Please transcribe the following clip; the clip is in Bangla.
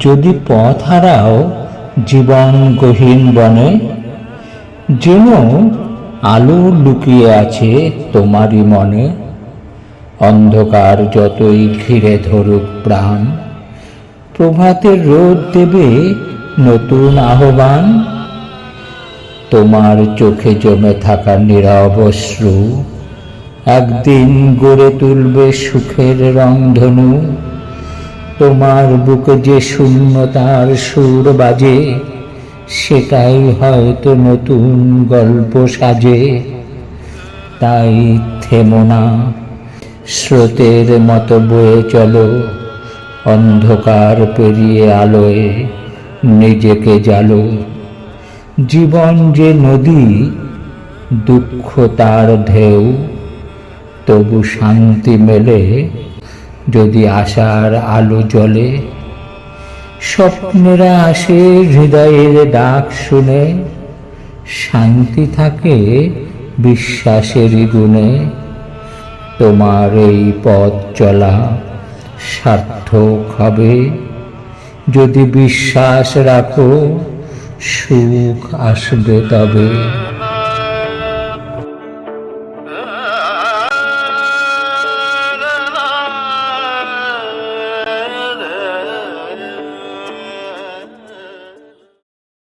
যদি পথ হারাও, জীবন গহীন বনে, যেন আলো লুকিয়ে আছে তোমারই মনে, অন্ধকার যতই ঘিরে ধরুক প্রাণ, প্রভাতের রোদ দেবে নতুন আহ্বান, তোমার চোখে জমে থাকা নীরব অশ্রু, একদিন গড়ে তুলবে সুখের রংধনু তোমার বুকে যে শূন্যতার সুর বাজে, সেটাই হয়তো নতুন গল্প সাজে। তাই থেমো না, স্রোতের মতো বয়ে চলো, অন্ধকার পেরিয়ে আলোয় নিজেকে জালো। জীবন যে নদী, দুঃখ তার ঢেউ, তবু শান্তি মেলে যদি আশার আলো জ্বলে, স্বপ্নেরা আসে হৃদয়ের ডাক শুনে, শান্তি থাকে বিশ্বাসেরই গুণে, তোমার এই পথ চলা সার্থক হবে। যদি বিশ্বাস রাখো, সুখ আসবে তবে।